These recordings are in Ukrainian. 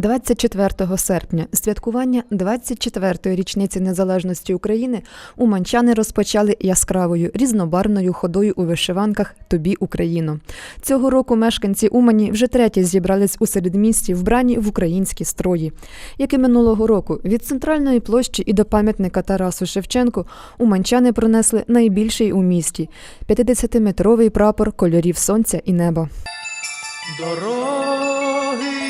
24 серпня, святкування 24-ї річниці незалежності України, уманчани розпочали яскравою різнобарвною ходою у вишиванках Тобі Україно. Цього року мешканці Умані вже третє зібрались у середмісті, вбрані в українські строї. Як і минулого року, від центральної площі і до пам'ятника Тарасу Шевченку уманчани пронесли найбільший у місті 50-метровий прапор кольорів сонця і неба. Дороги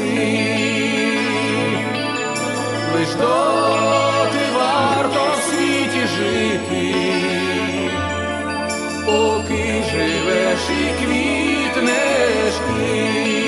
Цвісти, лиш доти варто в світі жити, поки живеш і квітнеш ти.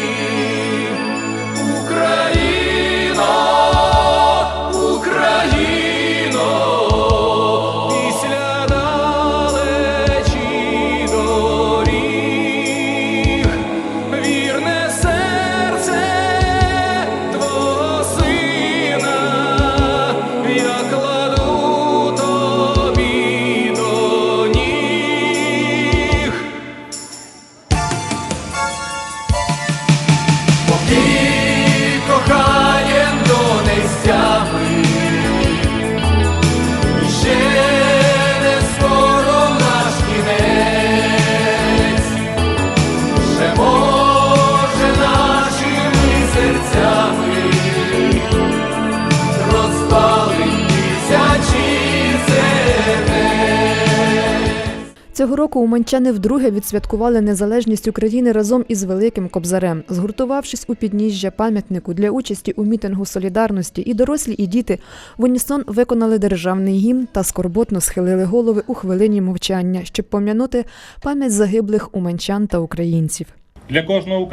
Цього року уманчани вдруге відсвяткували незалежність України разом із Великим Кобзарем, згуртувавшись у підніжжя пам'ятнику для участі у мітингу солідарності, і дорослі, і діти в унісон виконали державний гімн та скорботно схилили голови у хвилині мовчання, щоб пом'янути пам'ять загиблих уманчан та українців. Для кожного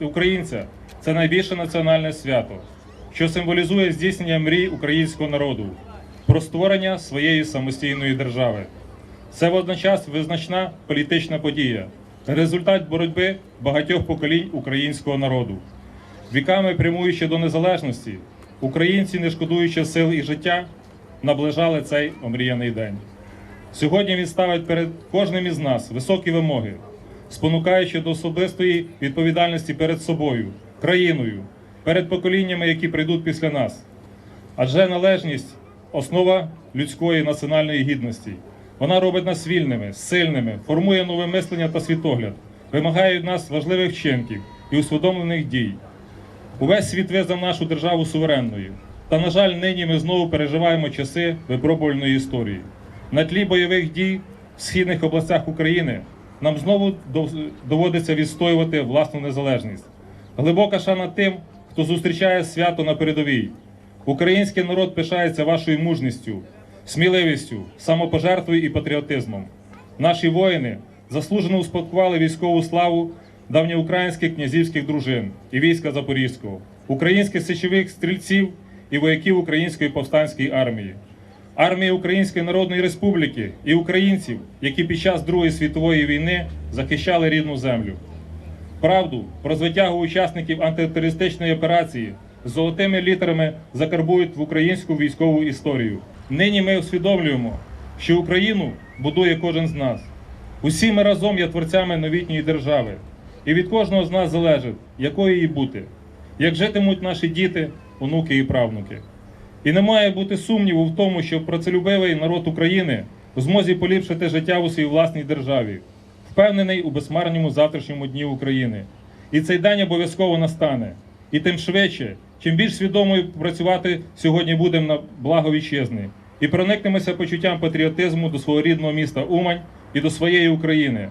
українця, це найбільше національне свято, що символізує здійснення мрій українського народу про створення своєї самостійної держави. Це водночас визначна політична подія, результат боротьби багатьох поколінь українського народу. Віками прямуючи до незалежності, українці, не шкодуючи сил і життя, наближали цей омріяний день. Сьогодні він ставить перед кожним із нас високі вимоги, спонукаючи до особистої відповідальності перед собою, країною, перед поколіннями, які прийдуть після нас. Адже належність основа людської національної гідності. Вона робить нас вільними, сильними, формує нове мислення та світогляд, вимагає від нас важливих вчинків і усвідомлених дій. Увесь світ визнав нашу державу суверенною. Та, на жаль, нині ми знову переживаємо часи випробувальної історії. На тлі бойових дій в східних областях України нам знову доводиться відстоювати власну незалежність. Глибока шана тим, хто зустрічає свято на передовій. Український народ пишається вашою мужністю, сміливістю, самопожертвою і патріотизмом. Наші воїни заслужено успадкували військову славу давньоукраїнських князівських дружин і війська Запорізького, українських січових стрільців і вояків Української повстанської армії, армії Української Народної Республіки і українців, які під час Другої світової війни захищали рідну землю. Правду про звитягу учасників антитерористичної операції золотими літерами закарбують в українську військову історію. Нині ми усвідомлюємо, що Україну будує кожен з нас. Усі ми разом є творцями новітньої держави, і від кожного з нас залежить, якою її бути, як житимуть наші діти, онуки і правнуки. І не має бути сумніву в тому, що працелюбивий народ України в змозі поліпшити життя у своїй власній державі, впевнений у безмарному завтрашньому дні України. І цей день обов'язково настане. І тим швидше, чим більш свідомою працювати сьогодні будемо на благо вітчизни, і проникнемося почуттям патріотизму до свого рідного міста Умань і до своєї України.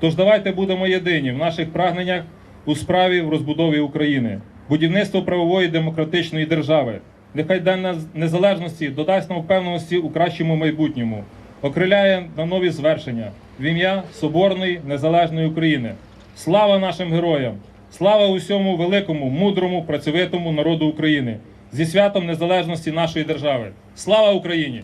Тож давайте будемо єдині в наших прагненнях у справі в розбудові України, будівництво правової демократичної держави. Нехай День Незалежності додасть нам впевненості у кращому майбутньому, окриляє на нові звершення, в ім'я Соборної Незалежної України. Слава нашим героям! Слава усьому великому, мудрому, працьовитому народу України зі святом незалежності нашої держави. Слава Україні!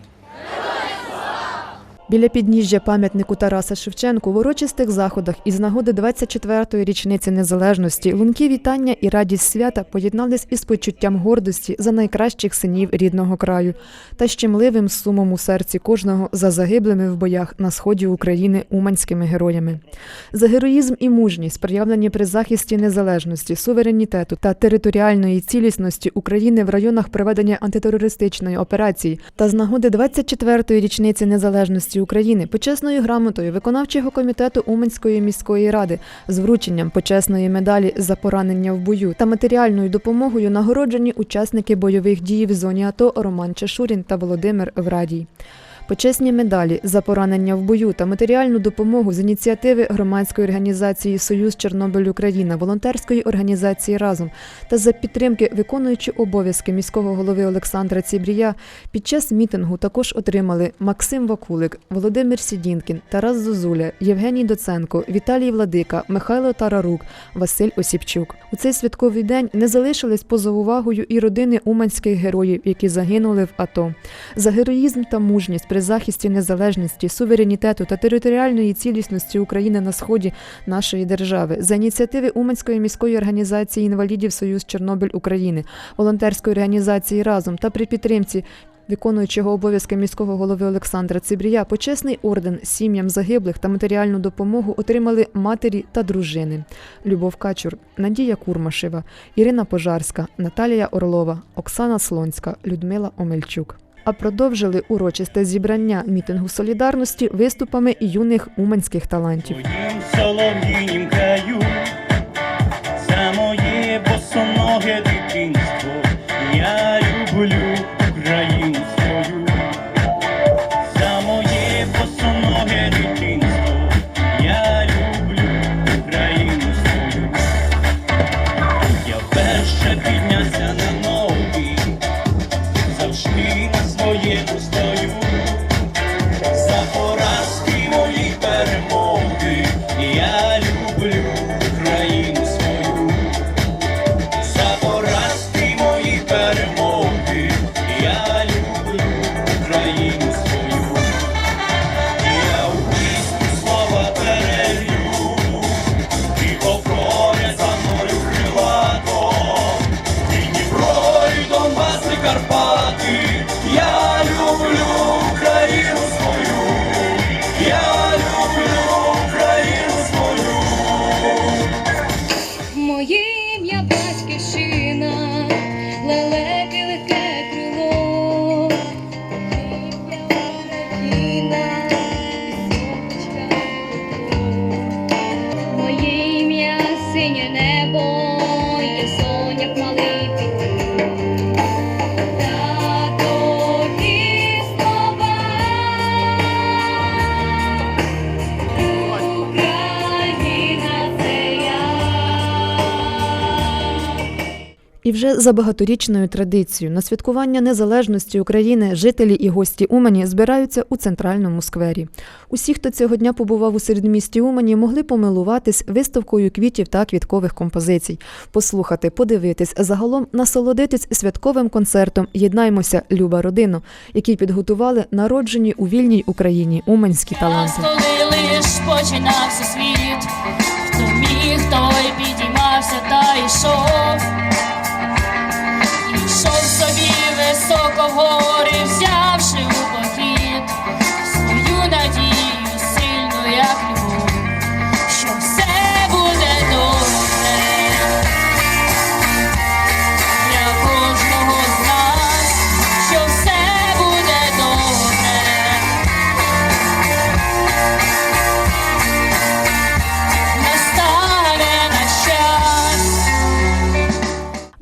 Біля підніжжя пам'ятнику Тараса Шевченку в урочистих заходах із нагоди 24-ї річниці незалежності лунки вітання і радість свята поєднались із почуттям гордості за найкращих синів рідного краю та щемливим сумом у серці кожного за загиблими в боях на сході України уманськими героями. За героїзм і мужність, проявлені при захисті незалежності, суверенітету та територіальної цілісності України в районах проведення антитерористичної операції та з нагоди 24-ї річниці незалежності України почесною грамотою виконавчого комітету Уманської міської ради з врученням почесної медалі за поранення в бою та матеріальною допомогою нагороджені учасники бойових дій в зоні АТО Роман Чешурін та Володимир Врадій. Почесні медалі за поранення в бою та матеріальну допомогу з ініціативи громадської організації Союз Чорнобиль Україна, волонтерської організації Разом та за підтримки виконуючи обов'язки міського голови Олександра Цібрія під час мітингу також отримали Максим Вакулик, Володимир Сідінкін, Тарас Зозуля, Євгеній Доценко, Віталій Владика, Михайло Тарарук, Василь Осіпчук. У цей святковий день не залишились поза увагою і родини уманських героїв, які загинули в АТО. За героїзм та мужність захисті незалежності, суверенітету та територіальної цілісності України на сході нашої держави, за ініціативи Уманської міської організації інвалідів Союз Чорнобиль України, волонтерської організації Разом та при підтримці. Виконуючого обов'язки міського голови Олександра Цибрія почесний орден сім'ям загиблих та матеріальну допомогу отримали матері та дружини Любов Качур, Надія Курмашева, Ірина Пожарська, Наталія Орлова, Оксана Слонська, Людмила Омельчук. А продовжили урочисте зібрання мітингу солідарності виступами юних уманських талантів. Вже за багаторічною традицією на святкування незалежності України жителі і гості Умані збираються у центральному сквері. Усі, хто цього дня побував у середмісті Умані, могли помилуватись виставкою квітів та квіткових композицій, послухати, подивитись, загалом насолодитись святковим концертом Єднаймося, люба родино, який підготували народжені у вільній Україні уманські таланти. Починався світ, хто міг, той підіймався та йшов. Ішов собі високо в гори, взявши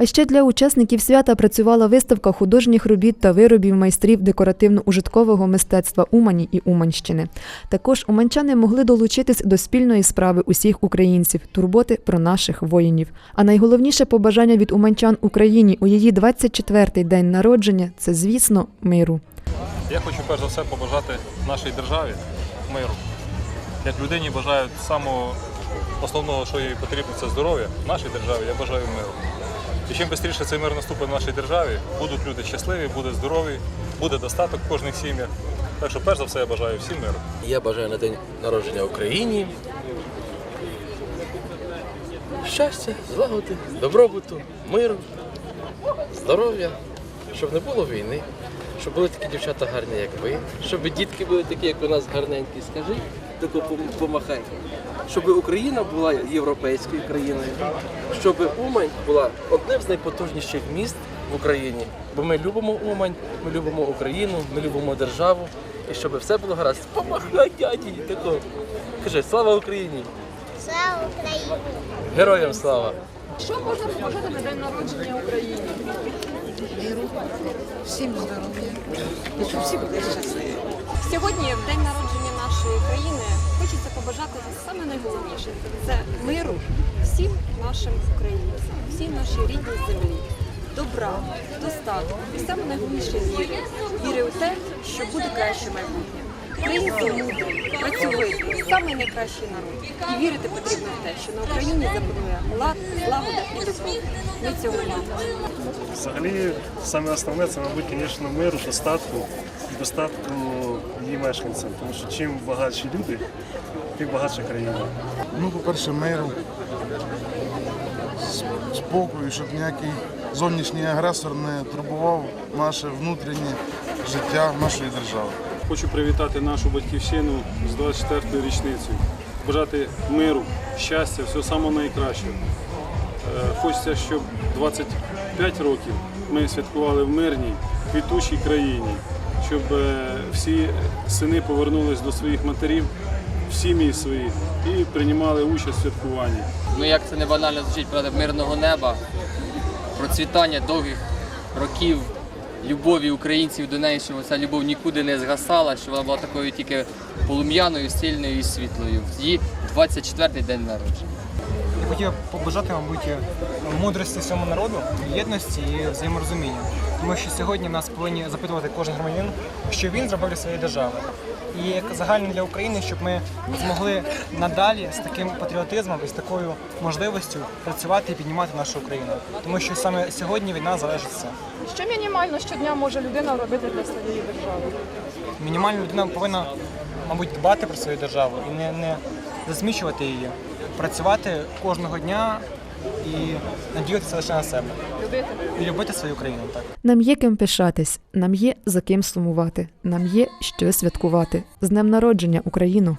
А ще для учасників свята працювала виставка художніх робіт та виробів майстрів декоративно-ужиткового мистецтва Умані і Уманщини. Також уманчани могли долучитись до спільної справи усіх українців турботи про наших воїнів. А найголовніше побажання від уманчан Україні у її 24-й день народження це, звісно, миру. Я хочу перш за все побажати нашій державі миру. як людині бажаю самого основного, що їй потрібно, це здоров'я в нашій державі, я бажаю миру. І чим швидше цей мир наступить в нашій державі, будуть люди щасливі, буде здорові, буде достаток в кожних сім'ях. Так що, перш за все, я бажаю всім миру. Я бажаю на день народження Україні. Щастя, злагоди, добробуту, миру, здоров'я, щоб не було війни, щоб були такі дівчата гарні, як ви, щоб дітки були такі, як у нас гарненькі. Скажи, тако пом- помахай. Щоб Україна була європейською країною, щоб Умань була одним з найпотужніших міст в Україні. Бо ми любимо Умань, ми любимо Україну, ми любимо державу. І щоб все було гаразд. Помахай дяді! Тако. Кажи, слава Україні! Слава Україні! Героям слава! Що можна побажати на день народження Україні? Всім здоров'я. І щоб всі були щасливі. Сьогодні, в день народження саме найголовніше це миру всім нашим українцям, всій нашій рідній землі, добра, достатку і саме найголовніше віри. Віри у те, що буде краще майбутнє. Українці мудрі, працьовиті, самий найкращий народ. І вірити потрібно в те, що на Україні запанує лад, злагода і добро. Ми цього маємо. Взагалі, саме основне це, мабуть, звісно, миру, достатку достатку її мешканцям. Тому що чим багатші люди, тим багатша країна. Ну, по-перше, миру, спокою, щоб ніякий зовнішній агресор не турбував наше внутрішнє життя нашої держави. Хочу привітати нашу батьківщину з 24-ю річницею, бажати миру, щастя, всього самого найкращого. Е, Хочеться, щоб 25 років ми святкували в мирній, квітучій країні, щоб е, всі сини повернулись до своїх матерів в сім'ї свої і приймали участь в святкуванні. Ну як це не банально звучить, правда, мирного неба, процвітання довгих років любові українців до неї, щоб ця любов нікуди не згасала, що вона була такою тільки полум'яною, сильною і світлою. Її 24-й день народження. Хотів побажати, мабуть, мудрості всьому народу, єдності і взаєморозуміння. Тому що сьогодні нас повинні запитувати кожен громадянин, що він зробив для своєї держави. І як загально для України, щоб ми змогли надалі з таким патріотизмом і з такою можливістю працювати і піднімати нашу Україну. Тому що саме сьогодні від нас залежить все. Що мінімально щодня може людина робити для своєї держави? Мінімально людина повинна, мабуть, дбати про свою державу і не, не засмічувати її, працювати кожного дня і надіятися лише на себе. Любити? І любити свою країну, так. Нам є ким пишатись, нам є за ким сумувати, нам є що святкувати. З днем народження, Україну!